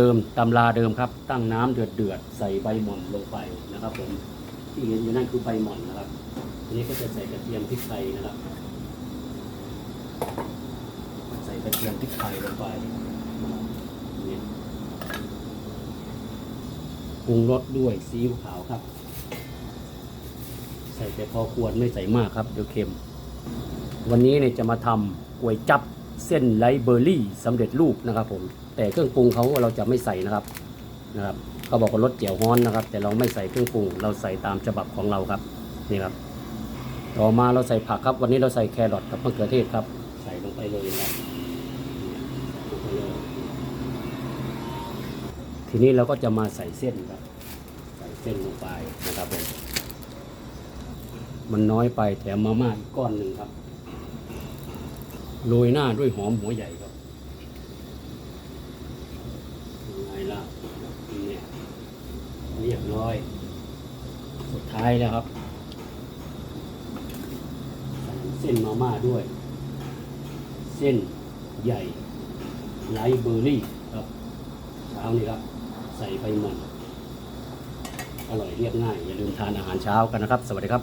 เดิมตำราเดิมครับ ตั้งน้ำเดือดเดือดใส่ใบหม่อนลงไปนะครับ ผมที่เห็นอยู่นั่นคือใบหม่อนนะครับทีนี้ก็จะใส่กระเทียมพริกไทยนะครับ ใส่กระเทียมพริกไทยลงไปนี่ปรุงรสด้วยซีอิ๊วขาวครับ ใส่แต่พอควรไม่ใส่มากครับเดี๋ยวเค็ม วันนี้เนี่ยจะมาทำก๋วยจับ เส้นไลเบอร์รี่สำเร็จรูปนะครับผมแต่เครื่องปรุงเขาเราจะไม่ใส่นะครับนะครับเขาบอกว่ารสเจียวฮ้อนนะครับ แต่เราไม่ใส่เครื่องปรุง เราใส่ตามฉบับของเราครับนี่ครับ ต่อมาเราใส่ผักครับวันนี้เราใส่แครอทกับมะเขือเทศครับ ใส่ลงไปเลยนะครับทีนี้เราก็จะมาใส่เส้นครับ ใส่เส้นลงไปนะครับผมมันน้อยไปแถมมาม่าอีกก้อนหนึ่งครับ โรยหน้าด้วยหอมหัวใหญ่ครับไงล่ะเนี่ยเรียบร้อย สุดท้ายแล้วครับเส้นมาม่าด้วย เส้นใหญ่ไลท์เบอร์รี่ครับเช้านี้ครับ ใส่ใบหม่อนอร่อยเรียบง่าย อย่าลืมทานอาหารเช้ากันนะครับ สวัสดีครับ